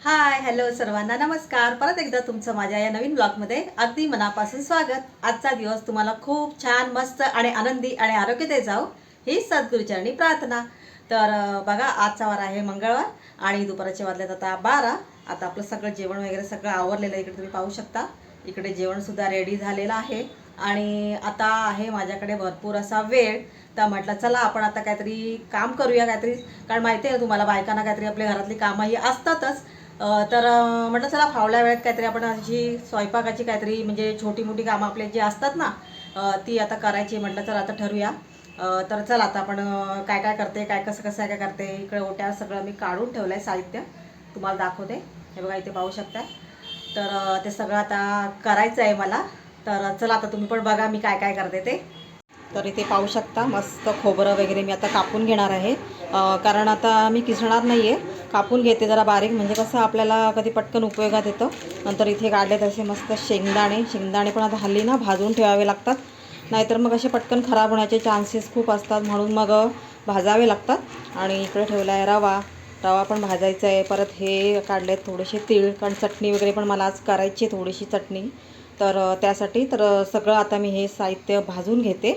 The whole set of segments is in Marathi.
हाय हॅलो सर्वांना नमस्कार. परत एकदा तुमचं माझ्या या नवीन ब्लॉगमध्ये अगदी मनापासून स्वागत. आजचा दिवस तुम्हाला खूप छान मस्त आणि आनंदी आणि आरोग्यदायी जाऊ ही सद्गुरुचरणी प्रार्थना. तर बघा आजचा वार आहे मंगळवार आणि दुपारचे वाजल्यात आता बारा. आता आपलं सगळं जेवण वगैरे सगळं आवरलेलं आहे इकडे तुम्ही पाहू शकता. इकडे जेवणसुद्धा रेडी झालेलं आहे. आणि आता आहे माझ्याकडे भरपूर असा वेळ. तर म्हटलं चला आपण आता काहीतरी काम करूया काहीतरी कारण माहिती आहे ना तुम्हाला बायकांना काहीतरी आपल्या घरातली कामं ही असतातच. तर म्हटलं चला फावल्या वेळेत काहीतरी आपण अशी स्वयंपाकाची काहीतरी म्हणजे छोटी मोठी कामं आपले जी असतात ना ती आता करायची म्हटलं चला आता ठरूया तर चला आता आपण काय काय करते काय कसं कसं काय काय करते इकडे ओट्या सगळं मी काढून ठेवलं आहे साहित्य. तुम्हाला दाखवते. हे बघा इथे पाहू शकता. तर ते सगळं आता करायचं आहे मला. तर चला आता तुम्ही पण बघा मी काय काय करते ते. तर इथे पाहू शकता मस्त खोबरं वगैरे मी आता कापून घेणार आहे. कारण आता मी किसणार नाही आहे कापून घेते जरा बारीक. म्हणजे कसं आपल्याला कधी पटकन उपयोगात येतं. नंतर इथे काढले तसे मस्त शेंगदाणे शेंगदाणे पण आता हल्ली ना भाजून ठेवावे लागतात. नाहीतर मग असे पटकन खराब होण्याचे चान्सेस खूप असतात. म्हणून मग भाजावे लागतात. आणि इकडे ठेवला आहे रवा. रवा पण भाजायचा आहे. परत हे काढले थोडेसे तीळ. कारण चटणी वगैरे पण मला आज करायची आहे थोडीशी चटणी. तर त्यासाठी तर सगळं आता मी हे साहित्य भाजून घेते.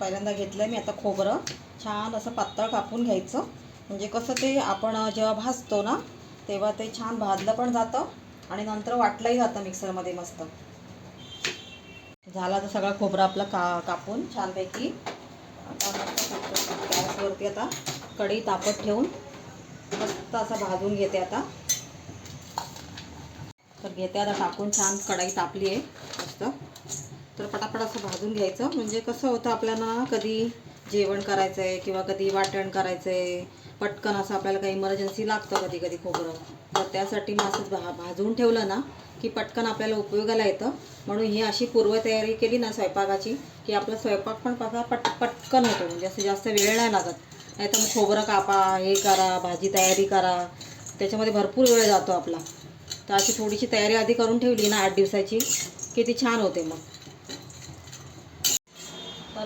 पहिल्यांदा घेतलं मी आता खोबरं. छान असं पातळ कापून घ्यायचं. म्हणजे कसं ते आपण जेव्हा भाजतो ना तेव्हा ते छान भाजलं पण जातं आणि नंतर वाटलंही जातं मिक्सरमध्ये मस्त. झाला तर सगळा खोबरं आपलं का कापून छानपैकी. गॅसवरती आता कढई तापत ठेवून मस्त असं भाजून घेते आता. तर घेते आता टाकून छान कढाई तापली आहे मस्त. तर पटापट असं भाजून घ्यायचं. म्हणजे कसं होतं आपल्याला कधी जेवण करायचं आहे किंवा कधी वाटण करायचं आहे पटकन असं आपल्याला काही इमर्जन्सी लागतं कधी कधी खोबरं. तर त्यासाठी मग असंच भा भाजून ठेवलं ना की पटकन आपल्याला उपयोगाला येतं. म्हणून ही अशी पूर्वतयारी केली ना स्वयंपाकाची की आपला स्वयंपाक पण कसा पट पटकन होतो. म्हणजे असं जास्त वेळ नाही लागत. नाही तर मग खोबरं कापा हे करा भाजी तयारी करा. त्याच्यामध्ये भरपूर वेळ जातो आपला. तर अशी थोडीशी तयारी आधी करून ठेवली ना आठ दिवसाची की ती छान होते मग.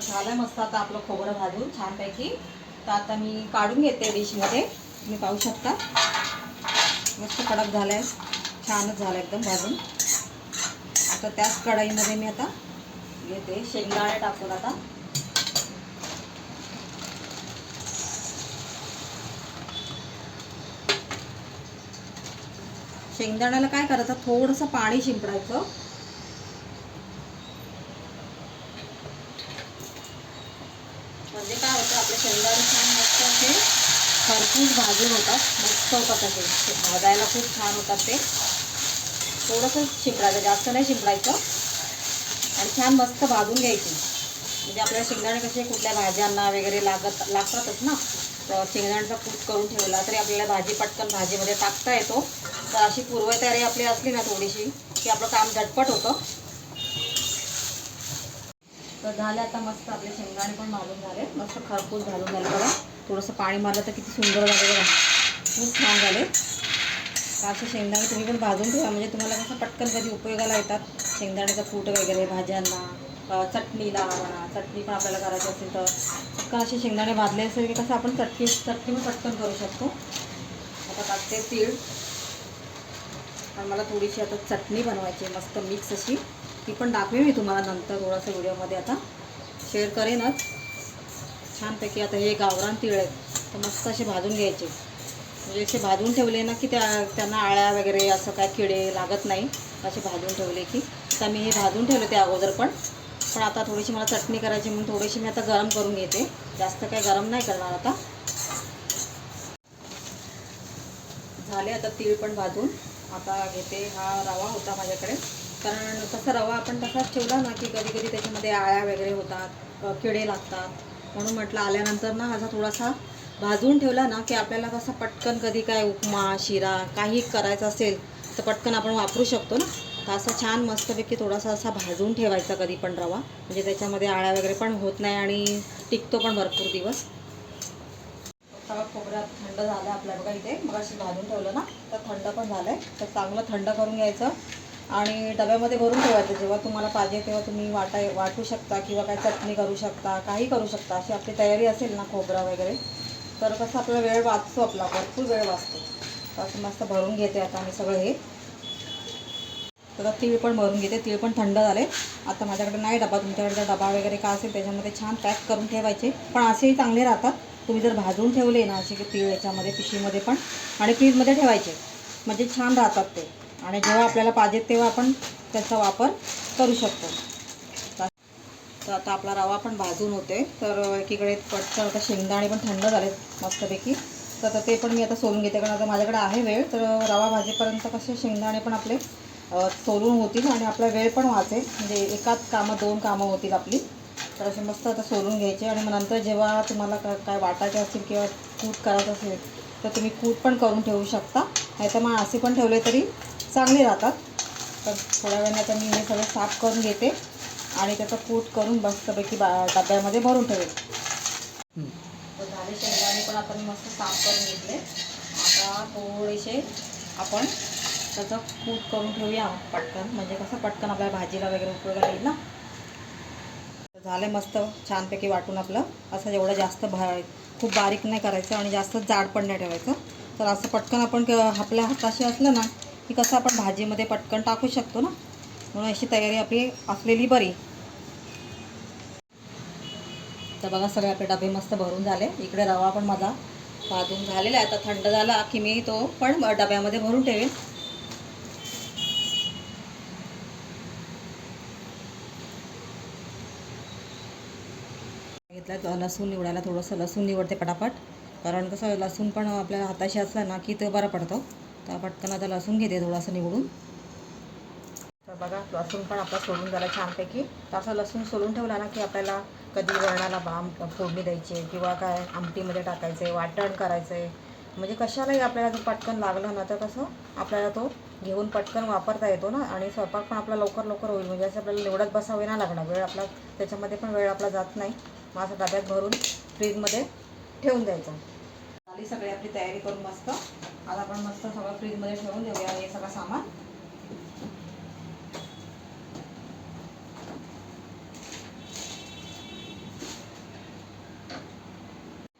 झालं मस्त आता आपलं खोबरं भाजून छानपैकी. तर आता मी काढून घेते डिशमध्ये. तुम्ही पाहू शकता. मस्त कडक झालं आहे छानच झालं एकदम भाजून. आता त्याच कढईमध्ये मी आता घेते शेंगदाणे टाकून आता. शेंगदाण्याला काय करायचं? थोडंसं पाणी शिंपडायचं. म्हणजे काय होतं आपल्या शेंगदाणे छान मस्त असे खरपूस भाजून होतात. मस्त होतात असे. ते भाजायला खूप छान होतात ते. थोडंसं शिंपडायचं जास्त नाही शिंपडायचं. आणि छान मस्त भाजून घ्यायची. म्हणजे आपल्याला शेंगदाणे कसे कुठल्या भाज्यांना वगैरे लागत लागतातच ना. तर शेंगदाण्याचा कूट करून ठेवला तरी आपल्याला भाजी पटकन भाजीमध्ये टाकता येतो. तर अशी पूर्वतयारी आपली असली ना थोडीशी की आपलं काम झटपट होतं. तर झाले आता मस्त आपले शेंगदाणे पण मारून झाले. मस्त खरपूस घालून झाले बघा. थोडंसं पाणी मारलं तर किती सुंदर झालं बघा. खूप छान झाले. असे शेंगदाणे तुम्ही पण भाजून ठेवा. म्हणजे तुम्हाला कसं पटकन कधी उपयोगाला येतात. शेंगदाण्याचं कूट वगैरे भाज्यांना चटणीला म्हणा. चटणी पण आपल्याला करायची असेल तर. पटकन असे शेंगदाणे भाजले असेल की कसं आपण चटणी चटणी पण पटकन करू शकतो. आता टाकते तीळ. आणि मला थोडीशी आता चटणी बनवायची आहे. मस्त मिक्स अशी. ती पण दाखवेन मी तुम्हाला नंतर थोडासा व्हिडिओमध्ये आता. शेअर करेनच. छानपैकी आता हे गावरान तीळ आहेत. तर मस्त असे भाजून घ्यायचे. म्हणजे असे भाजून ठेवले ना की त्या त्यांना आळ्या वगैरे असं काय किडे लागत नाही. असे भाजून ठेवले की. आता मी हे भाजून ठेवले ते अगोदर पण. पण आता थोडीशी मला चटणी करायची म्हणून थोडीशी मी आता गरम करून घेते. जास्त काय गरम नाही करणार आता. झाले आता तीळ पण भाजून. आता घेते हा रवा होता माझ्याकडे. कारण तसा रवा आपण तसाच ठेवला ना की कधी कधी त्याच्यामध्ये आळ्या वगैरे होतात किडे लागतात. म्हणून म्हटलं आल्यानंतर ना असा थोडासा भाजून ठेवला ना की आपल्याला कसं पटकन कधी काय उपमा शिरा काही करायचं असेल तर पटकन आपण वापरू शकतो ना. तर असं छान मस्तपैकी थोडासा असा भाजून ठेवायचा कधी पण रवा. म्हणजे त्याच्यामध्ये आळ्या वगैरे पण होत नाही आणि टिकतो पण भरपूर दिवस. खोबऱ्यात थंड झालं आपल्या बघा इथे. मग अशी भाजून ठेवलं ना तर थंड पण झालं आहे तर चांगलं थंड करून घ्यायचं. आणि डब्यामध्ये भरून ठेवायचं. जेव्हा तुम्हाला पाहिजे तेव्हा तुम्ही वाटाय वाटू शकता किंवा काय चटणी करू शकता काही करू शकता. अशी आपली तयारी असेल ना खोबरा वगैरे तर कसं आपला वेळ वाचतो आपला भरपूर वेळ वाचतो. असं मस्त भरून घेते आता मी सगळं हे. तर तीळ पण भरून घेते. तीळ पण थंड झाले. आता माझ्याकडे नाही डबा. तुमच्याकडे जर डबा वगैरे का असेल त्याच्यामध्ये छान पॅक करून ठेवायचे. पण असेही चांगले राहतात. तुम्ही जर भाजून ठेवले ना असे की तीळ याच्यामध्ये पिशवीमध्ये पण आणि फ्रीजमध्ये ठेवायचे. म्हणजे छान राहतात ते. आणि जेव्हा आपल्याला पाहिजे तेव्हा आपण त्याचा वापर करू शकतो. तर आता आपला रवा पण भाजून होते तर एकीकडे पटकन आता शेंगदाणे पण थंड झालेत मस्तपैकी. तर आता ते पण मी आता सोलून घेते कारण आता माझ्याकडे आहे वेळ. तर रवा भाजीपर्यंत कसे शेंगदाणे पण आपले सोलून होतील आणि आपला वेळ पण वाचेल. म्हणजे एकाच कामं दोन कामं होतील आपली. तर असे मस्त आता सोलून घ्यायचे आणि मग नंतर जेव्हा तुम्हाला काय वाटायचे असतील किंवा कूट करायचं असेल तर तुम्ही कूट पण करून ठेवू शकता. नाही तर मग असे पण ठेवले तरी चांगले राहतात. तर थोड्या वेळाने आता मी हे सगळं साफ करून घेते आणि त्याचं कूट करून मस्तपैकी बा डब्यामध्ये भरून ठेवेल. तर झाले शेंगदाणे पण आता मी मस्त साफ करून घेतले. आता थोडेसे आपण त्याचं कूट करून ठेवूया पटकन. म्हणजे कसं पटकन आपल्याला भाजीला वगैरे उपयोगाला येईल ना? झालं मस्त छानपैकी वाटून आपलं. असं एवढं जास्त भा खूप बारीक नाही करायचं आणि जास्त जाड पण नाही ठेवायचं. तर असं पटकन आपण क- आपल्या हाताशी असलं ना की कसं आपण भाजीमध्ये पटकन टाकू शकतो ना? म्हणून अशी तयारी आपली असलेली बरी. तर बघा सगळे आपले डबे मस्त भरून झाले. इकडे रवा पण माझा भाजून झालेला आहे. आता थंड झाला की मी तो पण डब्यामध्ये भरून ठेवेन. घेतलं लसूण निवडायला थोडंसं लसूण निवडते पटापट. कारण कसं लसूण पण आपल्या हाताशी असलं ना की तो बरं पडतं. तर पटकन आता लसूण घेते थोडंसं निवडून. तर बघा लसूण पण आपला सोडून झाला छानपैकी. तर असं लसूण सोलून ठेवला ना की आपल्याला कधी वरणाला बाम फोडणी द्यायची किंवा काय आमटीमध्ये टाकायचं आहे वाटण करायचं आहे म्हणजे कशालाही आपल्याला जर पटकन लागलं ना तर कसं आपल्याला तो घेऊन पटकन वापरता येतो ना आणि स्वयंपाक पण आपला लवकर लवकर होईल. म्हणजे असं आपल्याला निवडत बसावे ना लागणार. वेळ आपला त्याच्यामध्ये पण वेळ आपला जात नाही. मग असं डब्यात भरून फ्रीजमध्ये ठेवून द्यायचं. झाली सगळी आपली तयारी करून मस्त. आता आपण मस्त सगळं फ्रीजमध्ये ठेवून देऊया हे सगळं सामान.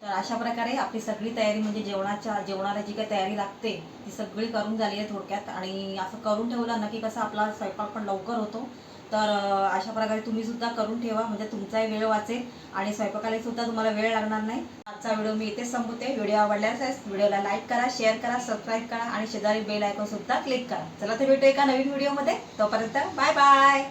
तर अशा प्रकारे आपली सगळी तयारी म्हणजे जेवणाच्या जेवणाला जी काही तयारी लागते ती सगळी करून झाली आहे थोडक्यात. आणि असं करून ठेवलं ना की कसं आपला स्वयंपाक पण लवकर होतो. तर अशा प्रकारे तुम्ही सुद्धा करून ठेवा. म्हणजे तुमचाही वेळ वाचेल आणि स्वयंपाकाला सुद्धा तुम्हाला वेळ लागणार नाही. आजचा व्हिडिओ मी इथेच संपवते. व्हिडिओ आवडल्यास व्हिडिओला लाईक करा शेअर करा सबस्क्राईब करा आणि शेजारी बेल आयकॉन सुद्धा क्लिक करा. चला तर भेटू एका नवीन व्हिडिओमध्ये तोपर्यंत बाय बाय